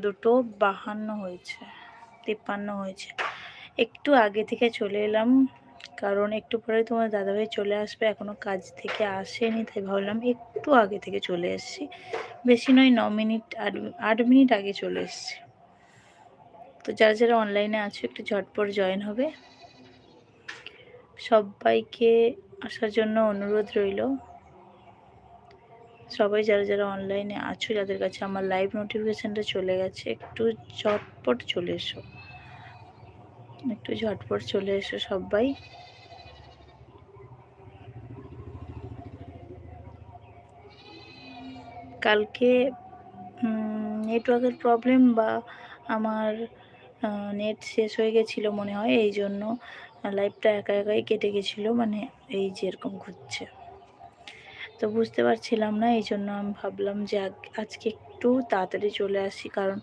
দুটো বাহান্ন হয়েছে, তিপ্পান্ন হয়েছে। একটু আগে থেকে চলে এলাম, কারণ একটু পরে তোমার দাদাভাই চলে আসবে এখনও কাজ থেকে আসেনি, তাই ভাবলাম একটু আগে থেকে চলে এসেছি। বেশি নয়, ন মিনিট, আট আট মিনিট আগে চলে এসেছি। তো যারা যারা অনলাইনে আছো, একটু ঝটপট জয়েন হবে। সবাইকে আসার জন্য অনুরোধ রইল। সবাই যারা যারা অনলাইনে আছো, যাদের কাছে আমার লাইভ নোটিফিকেশানটা চলে গেছে, একটু ঝটপট চলে এসো। একটু ঝটপট চলে এসো সবাই। কালকে নেটওয়ার্কের প্রবলেম বা আমার নেট শেষ হয়ে গেছিল মনে হয়, এই জন্য লাইভটা একা একাই কেটে গেছিল মানে এই যেরকম ঘুরছে। তো বুঝতে পারছিলাম না এই জন্য আমি ভাবলাম যে আজকে একটু তাড়াতাড়ি চলে আসি, কারণ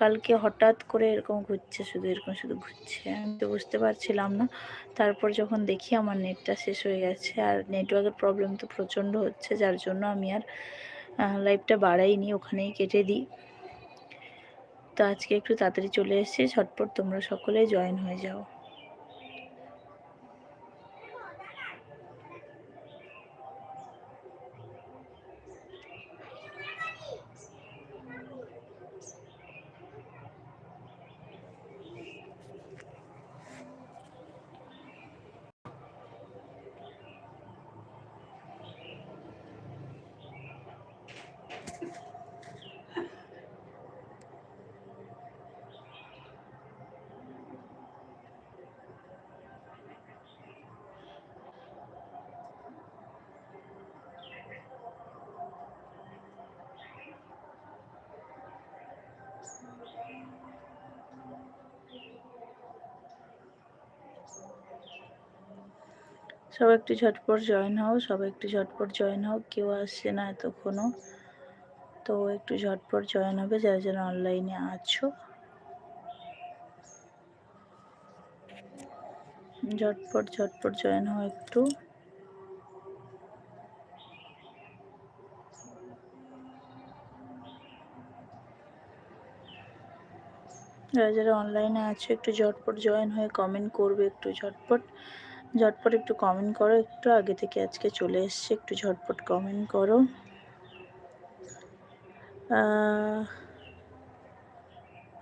কালকে হঠাৎ করে এরকম ঘুরছে, শুধু এরকম শুধু ঘুরছে, আমি তো বুঝতে পারছিলাম না। তারপর যখন দেখি আমার নেটটা শেষ হয়ে গেছে, আর নেটওয়ার্কের প্রবলেম তো প্রচণ্ড হচ্ছে, যার জন্য আমি আর লাইভটা বাড়াইনি, ওখানেই কেটে দিই। তো আজকে একটু তাড়াতাড়ি চলে এসেছি, ঝটপট তোমরা সকলেই জয়েন হয়ে যাও। সবাই একটু ঝটপট জয়েন হও সবাই একটু ঝটপট জয়েন হও, কেউ আসছে না এতক্ষণও। তো একটু ঝটপট জয়েন হবে, যারা যারা অনলাইনে আছো। ঝটপট ঝটপট জয়েন হও একটু। যারা যারা অনলাইনে আছো, একটু ঝটপট জয়েন হয়ে কমেন্ট করবে, একটু ঝটপট। ঝটপট একটু কমেন্ট করো একটু আগে থেকে আজকে চলে এসছে একটু ঝটপট কমেন্ট করো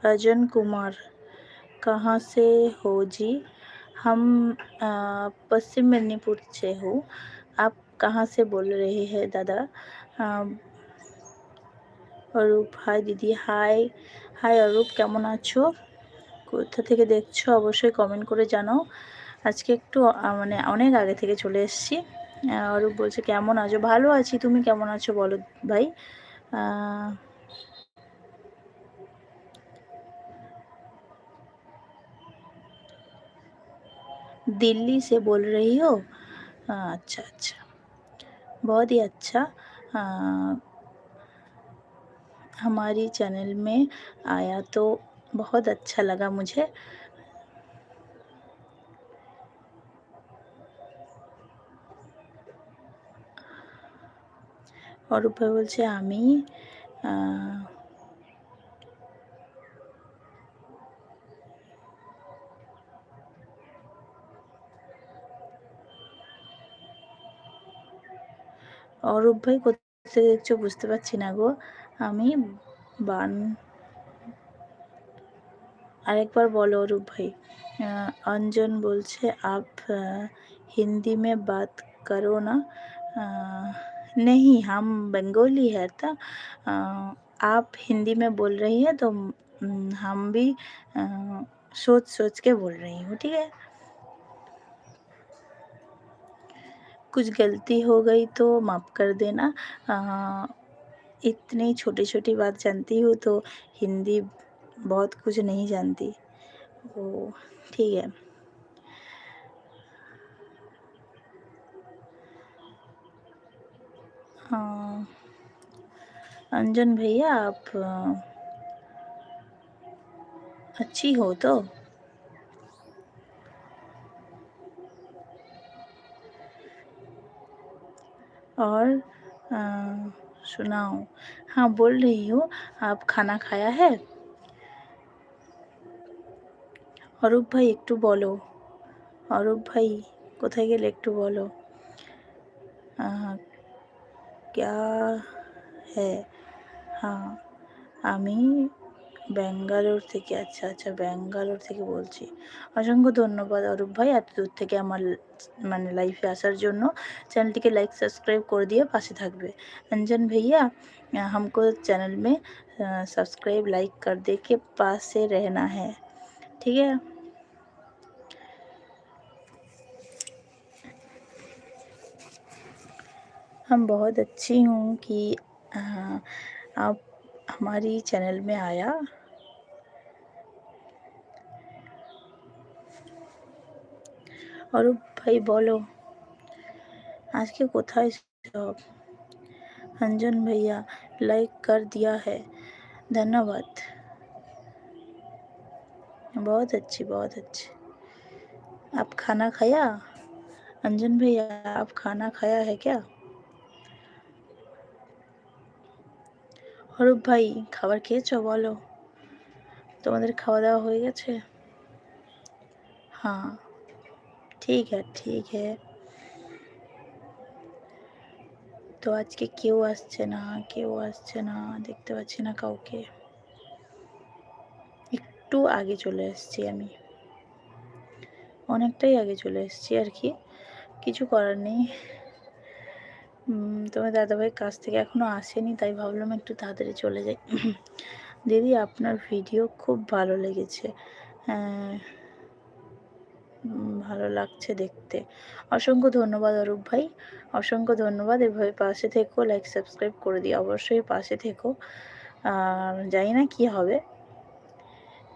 अजन कुमार कहाँ से हो जी हम पश्चिम मेदिनीपुर से हो आप कहाँ से बोल रहे हैं दादा অরূপ হাই দিদি হাই হাই অরূপ কেমন আছো কোথা থেকে দেখছো অবশ্যই কমেন্ট করে জানাও আজকে একটু মানে অনেক আগে থেকে চলে এসেছি অরূপ বলছে কেমন আছো ভালো আছি তুমি কেমন আছো বলো ভাই दिल्ली से बोल रही हो अच्छा अच्छा बहुत ही अच्छा आ, हमारी चैनल में आया तो बहुत अच्छा लगा मुझे অরূপ ভাই বলছে, আমি অরূপ ভাই কোথায় দেখছ বুঝতে পারছি না গো। আমি বান আরেকবার বলো অরূপ ভাই অঞ্জন বলছে, আপ হিন্দি মে বাত করো না नहीं हम बंगाली है तो आप हिंदी में बोल रही हैं तो हम भी सोच सोच के बोल रही हूँ ठीक है? कुछ गलती हो गई तो माफ़ कर देना। आ, इतनी छोटी छोटी बात जानती हूँ तो हिंदी बहुत कुछ नहीं जानती। वो ठीक है हाँ। अंजन भैया आप अच्छी हो तो और आ, सुनाओ हाँ बोल रही हूँ आप खाना खाया है অরূপ ভাই একটু বলো অরূপ ভাই কোথায় গেলে একটু বলো ক্যা হ্যাঁ হ্যাঁ আমি ব্যাঙ্গালোর থেকে আচ্ছা আচ্ছা ব্যাঙ্গালোর থেকে বলছি অসংখ্য ধন্যবাদ অরূপ ভাই এত দূর থেকে আমার মানে লাইফে আসার জন্য চ্যানেলটিকে লাইক সাবস্ক্রাইব করে দিয়ে পাশে থাকবে अंजन भैया हमको चैनल में सब्सक्राइब लाइक कर दे के पास से रहना है ठीक है हम बहुत अच्छी हूँ कि आप हमारी चैनल में आया অরূপ ভাই বলো আজকে কোথায় সব अंजन भैया लाइक कर दिया है धन्यवाद बहुत अच्छी बहुत अच्छी आप खाना खाया अंजन भैया आप खाना खाया है क्या অরূপ ভাই, খাবার খেয়েছো বলো? তোমাদের খাওয়া দাওয়া হয়ে গেছে? হ্যাঁ ঠিক है ঠিক है তো আজকে কেউ আসছে না, কেউ আসছে না, দেখতে পাচ্ছি না কাউকে। একটু আগে চলে এসেছি আমি। অনেকটাই আগে চলে এসেছি আর কি, কিছু করার নেই। তোমার দাদাভাই কাছ থেকে এখনও আসেনি, তাই ভাবলাম একটু তাড়াতাড়ি চলে যাই। দিদি, আপনার ভিডিও খুব ভালো লেগেছে। ভালো লাগছে দেখতে। অসংখ্য ধন্যবাদ অরূপ ভাই। অসংখ্য ধন্যবাদ। এভাবে পাশে থেকো লাইক সাবস্ক্রাইব করে দিই অবশ্যই পাশে থেকো। আর জানি না কি হবে।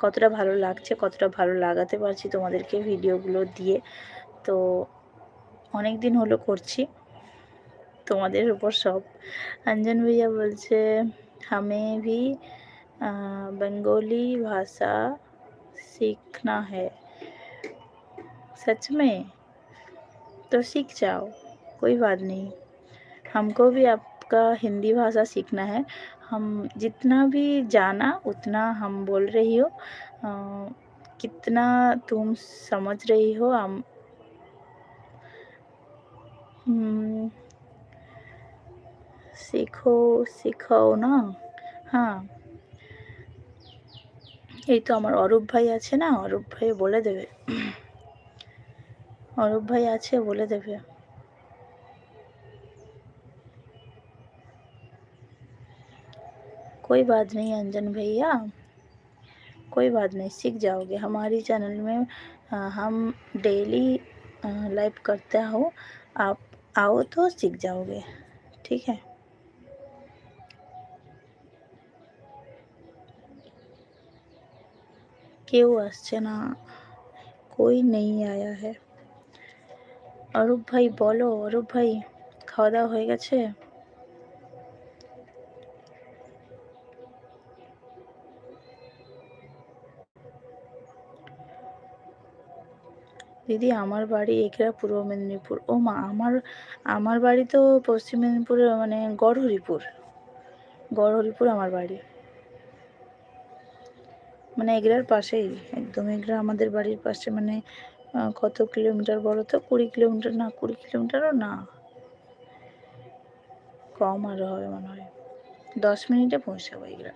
কতটা ভালো লাগছে, কতটা ভালো লাগাতে পারছি তোমাদেরকে ভিডিওগুলো দিয়ে। তো অনেক দিন হলো করছি। তোমাদের উপর সব अंजन भैया বলছে हमें भी बंगाली भाषा सीखना है सच में तो सीख जाओ कोई बात नहीं हमको भी आपका हिंदी भाषा सीखना है हम जितना भी जाना उतना हम बोल रही हो आ, कितना तुम समझ रही हो हम শেখো শেখাও না হ্যাঁ এই তো আমার অরূপ ভাই আছে না অরূপ ভাই বলে দেবে অরূপ ভাই আছে বলে দেবে कोई बात नहीं अंजन भैया कोई बात नहीं सीख जाओगे हमारी चैनल में आ, हम डेली लाइव करते हो आप आओ तो सीख जाओगे ठीक है কেউ আসছে না। কই নেই আয়া হ্যাঁ অরূপ ভাই, বলো, অরূপ ভাই খাওয়া দাওয়া হয়ে গেছে? দিদি, আমার বাড়ি এগরা পূর্ব মেদিনীপুর। ও মা, আমার আমার বাড়ি তো পশ্চিম মেদিনীপুরে মানে গড়হরিপুর। গড়হরিপুর আমার বাড়ি। মানে এগরার পাশেই, একদম এগরা আমাদের বাড়ির পাশে মানে কত কিলোমিটার বলো তো? কুড়ি কিলোমিটার না, কুড়ি কিলোমিটারও না। কম আরও হবে মনে হয়। দশ মিনিটে পৌঁছাবো এগরা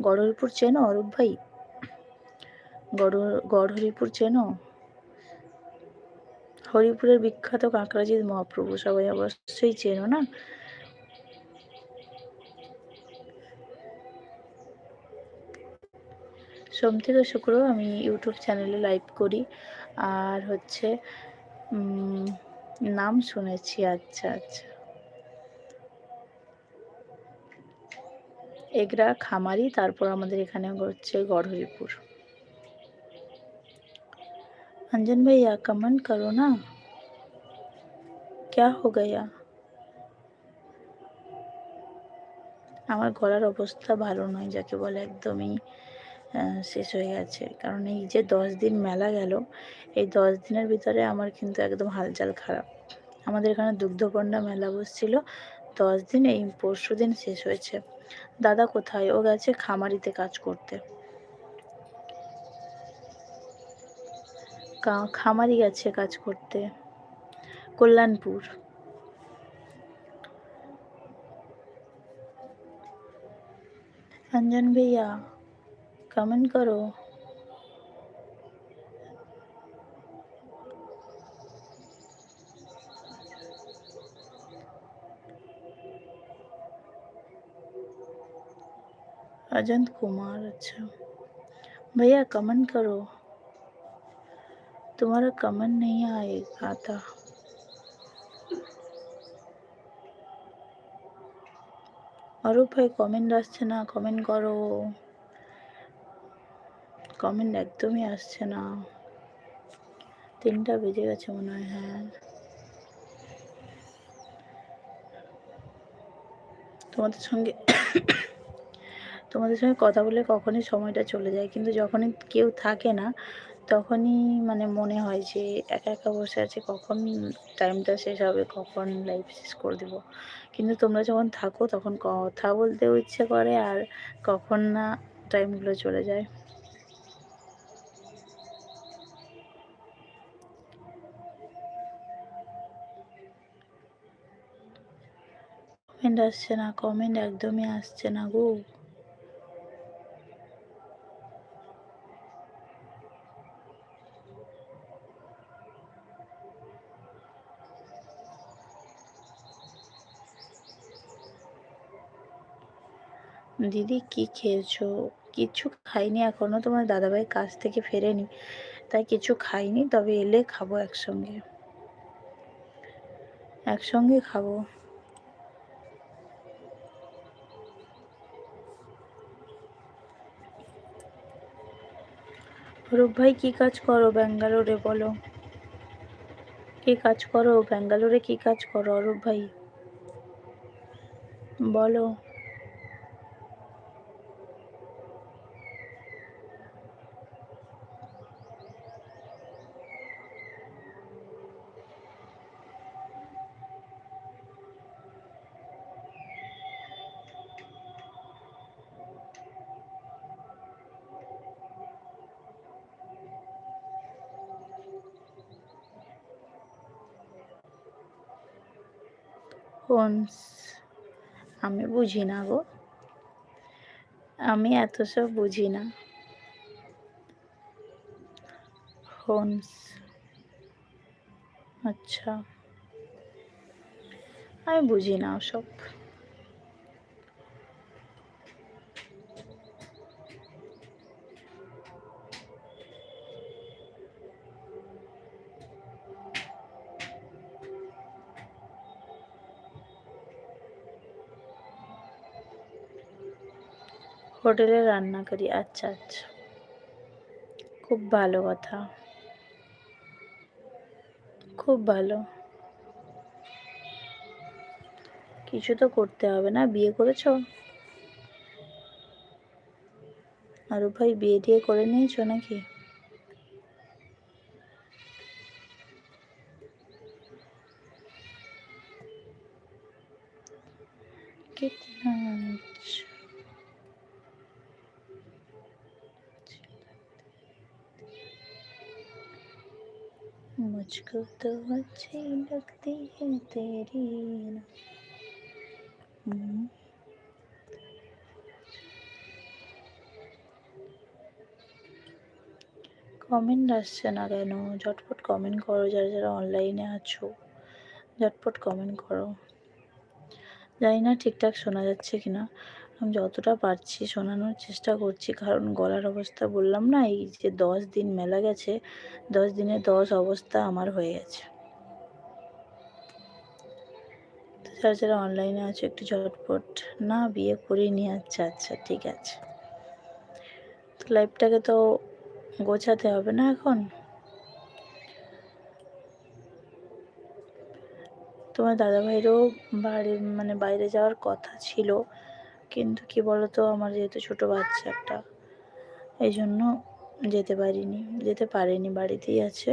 গড়হরিপুর চেনো অরূপ ভাই? গড়, গড়হরিপুর চেনো? হরিপুরের বিখ্যাত কাঁকড়াজিৎ মহাপ্রভু সবাই অবশ্যই চেনো না? সোম থেকে শুক্র আমি ইউটিউব চ্যানেলে লাইভ করি আর হচ্ছে নাম শুনেছি আচ্ছা আচ্ছা এগরা খামারি তারপর আমাদের এখানে হচ্ছে গড়হরিপুর अंजन भैया कमेंट करो ना क्या हो गया আমার গলার অবস্থা ভালো নয় যাকে বলে একদমই হ্যাঁ, শেষ হয়ে গেছে। কারণ এই যে দশ দিন মেলা গেল, এই দশ দিনের ভিতরে আমার কিন্তু একদম হালচাল খারাপ। আমাদের এখানে দুগ্ধপণ্ডা মেলা বসছিল, দশ দিন এই পরশু দিন শেষ হয়েছে। দাদা কোথায়? ও গেছে খামারিতে কাজ করতে। খামারি গেছে কাজ করতে। কল্যাণপুর। অঞ্জন ভাইয়া कमेंट करो अजंत कुमार अच्छा भैया कमेंट करो तुम्हारा कमेंट नहीं आए आता অরূপ ভাই কমেন্ট আসছে না কমেন্ট করো কমেন্ট একদমই আসছে না। তিনটা বেজে গেছে মনে হয় হ্যাঁ। তোমাদের সঙ্গে তোমাদের সঙ্গে কথা বলে কখনই সময়টা চলে যায়, কিন্তু যখনই কেউ থাকে না, তখনই মানে মনে হয় যে একা একা বসে আছে, কখন টাইমটা শেষ হবে, কখন লাইফ শেষ করে দেবো। কিন্তু তোমরা যখন থাকো, তখন কথা বলতেও ইচ্ছে করে আর কখন না টাইমগুলো চলে যায়। কমেন্ট আসছে না কমেন্ট একদমই আসছে না গো। দিদি, কি খেয়েছো? কিছু খাইনি, এখনও তোমার দাদাভাই কাজ থেকে ফেরেনি, তাই কিছু খাইনি, তবে এলে খাব একসঙ্গে। একসঙ্গে খাব। রূপ ভাই, কি কাজ করো ব্যাঙ্গালোরে বলো। কি কাজ করো ব্যাঙ্গালোরে, কি কাজ করো অরূপ ভাই? বলো। হোমস আমি বুঝি না গো। আমি এত সব বুঝি না। হোমস আচ্ছা। আমি বুঝি না ওসব। হোটেলে রান্না করি আচ্ছা আচ্ছা। খুব ভালো কথা। খুব ভালো। কিছু তো করতে হবে না, বিয়ে করেছ? আরু ভাই, বিয়ে টিয়ে করে নিয়েছো নাকি? मुझको तो अच्छी लगती है तेरी हम्म। কমেন্ট আসছে না কেন ঝটপট কমেন্ট করো যারা যারা অনলাইনে আছো ঝটপট কমেন্ট করো জানি না ঠিকঠাক শোনা যাচ্ছে কিনা আমি যতটা পারছি শোনানোর চেষ্টা করছি। কারণ গলার অবস্থা বললাম না, এই যে দশ দিন মেলা গেছে, দশ দিনে দশ অবস্থা আমার হয়ে গেছে। যারা যারা অনলাইনে আছে একটু ঝটপট, না বিয়ে করিনি আচ্ছা আচ্ছা ঠিক আছে। লাইফটাকে তো গোছাতে হবে না এখন। তোমার দাদাভাইরও বাড়ি মানে বাইরে যাওয়ার কথা ছিল। কিন্তু কি বলতো, আমার যেহেতু ছোট বাচ্চা একটা এই জন্য যেতে পারিনি, যেতে পারেনি, বাড়িতেই আছে।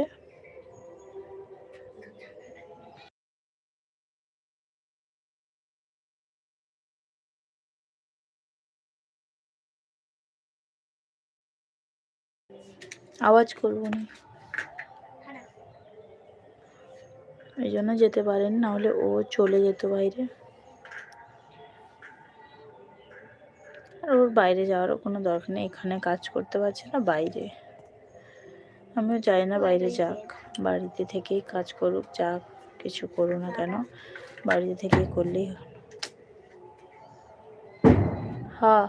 আওয়াজ করব না। এই জন্য যেতে পারেন না হলে ও চলে যেত বাইরে। বাইরে যাওয়ারও কোনো দরকার নেই। এখানে কাজ করতে পারছে না, বাইরে। আমিও চাই না, বাইরে যাক। বাড়িতে থেকেই কাজ করুক যাক কিছু করো না কেন। বাড়িতে থেকেই করলেই হ্যাঁ।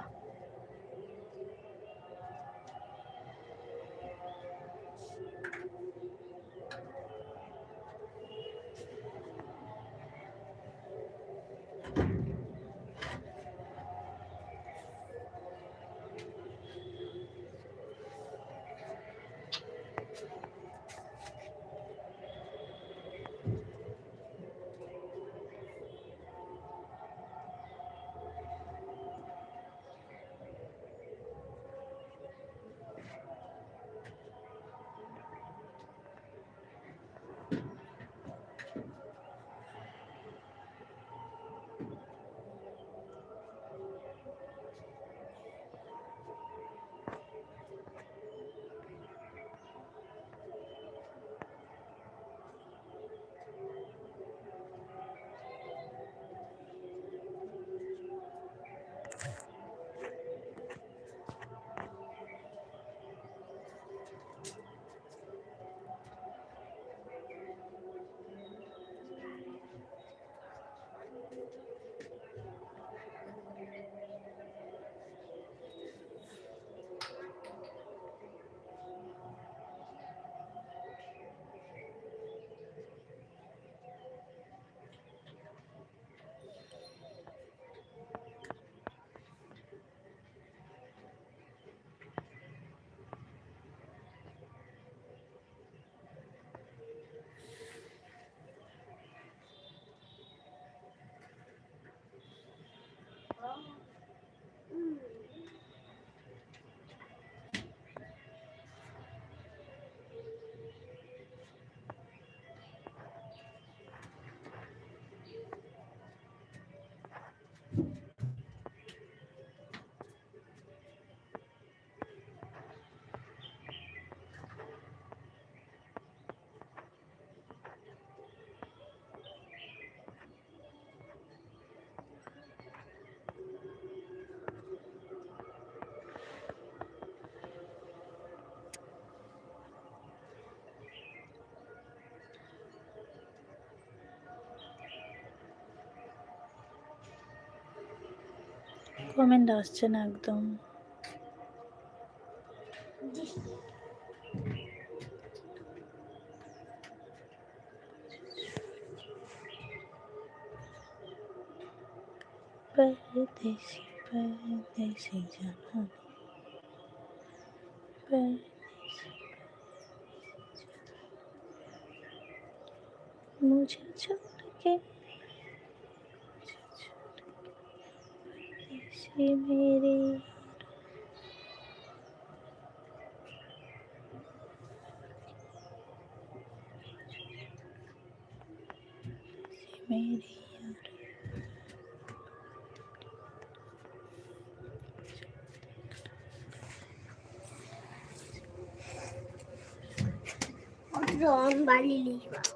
কমেন্ট আসছে না একদম परदेसी परदेसी जाना Zomba, Liliva.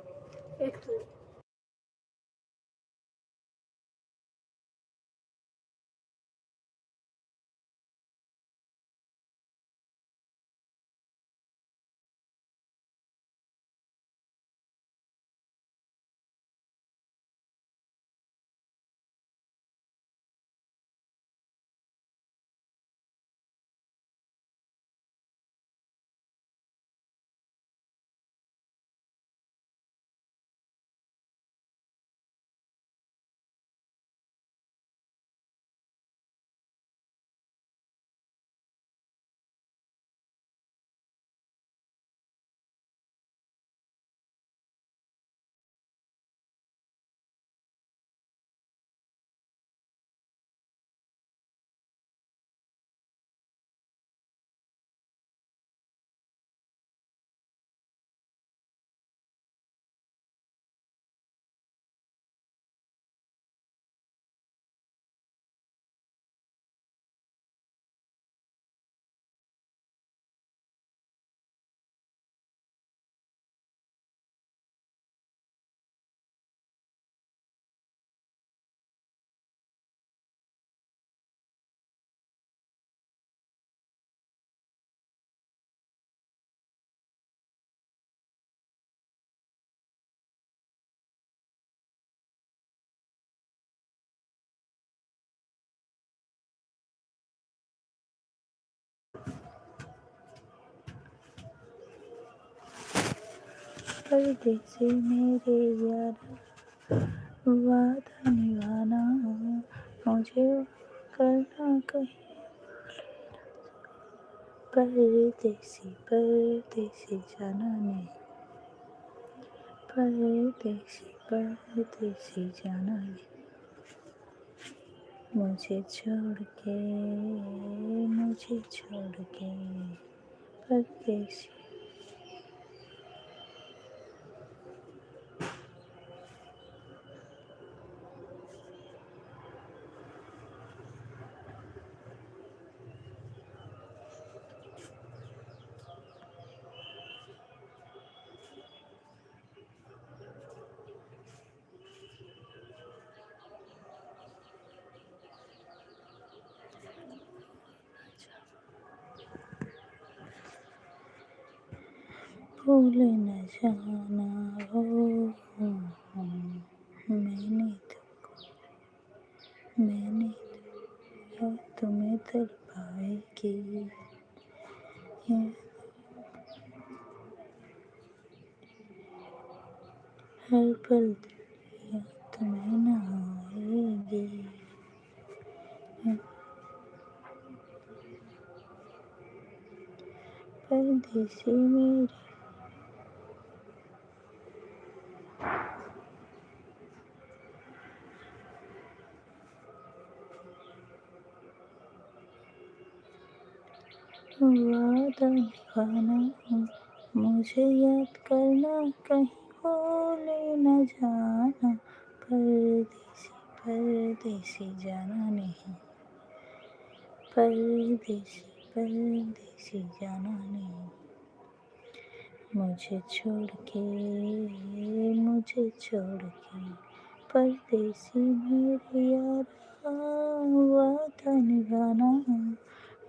परदेसी मेरे यारा। वादा निभाना मुझे करना कहीं। परदेसी परदेसी जाना नहीं। परदेसी परदेसी जाना नहीं। मुझे छोड़ के, मुझे छोड़ के परदेसी भूल न जाना हो मैंने तुमको मैंने तुमको तुम्हें तर पाएगी हर पल दिल तुम्हें न आएगी परदेसी मेरे वादा निभाना मुझे याद करना, कहीं भूले न जाना। परदेसी परदेसी जाना नहीं। परदेसी परदेसी जाना नहीं। मुझे छोड़ के मुझे छोड़ के परदेसी मेरे यार वादा निभाना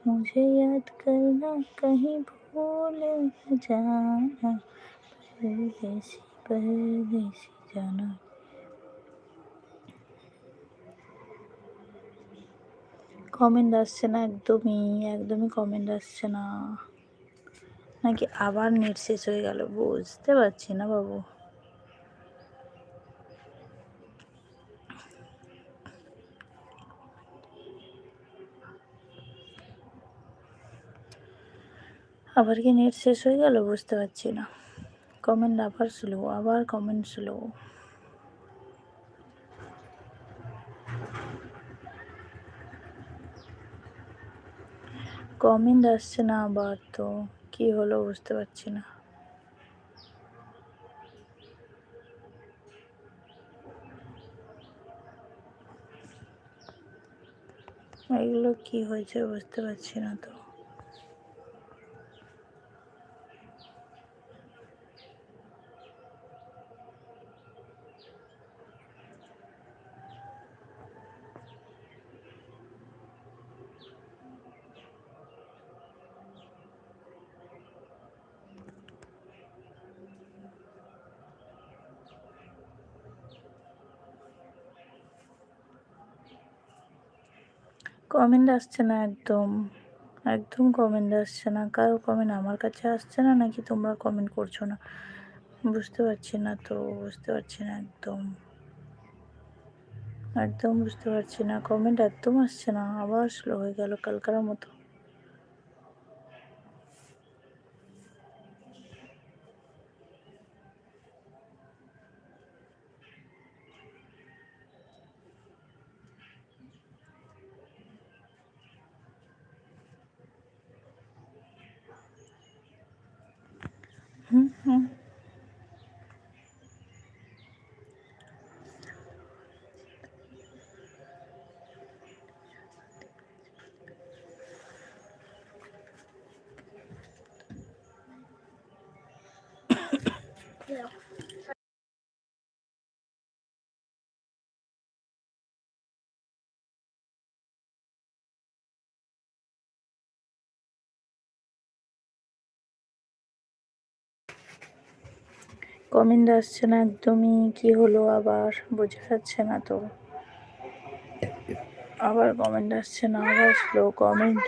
मुझे याद करना कहीं भूल न जाना परदेसी परदेसी जाना কমেন্ট আসছে না একদমই একদমই কমেন্ট আসছে না নাকি আবার নেট শেষ হয়ে গেল? বুঝতে পারছি না বাবু। আবার কি নেট শেষ হয়ে গেল? বুঝতে পারছি না। কমেন্ট আবার স্লো আবার কমেন্ট স্লো কমেন্ট আসছে না আবার তো। কি হলো বুঝতে পারছি না। এগুলো কি হয়েছে বুঝতে পারছি না তো। কমেন্ট আসছে না একদম একদম কমেন্ট আসছে না। কারও কমেন্ট আমার কাছে আসছে না নাকি তোমরা কমেন্ট করছ না? বুঝতে পারছি না তো, বুঝতে পারছি না একদম। একদম বুঝতে পারছি না কমেন্ট একদম আসছে না, আবার স্লো হয়ে গেল কালকার মতো। কমেন্ট আসছে না একদমই, কি হলো আবার? বোঝা যাচ্ছে না তো। আবার কমেন্ট আসছে না, আবার স্লো কমেন্ট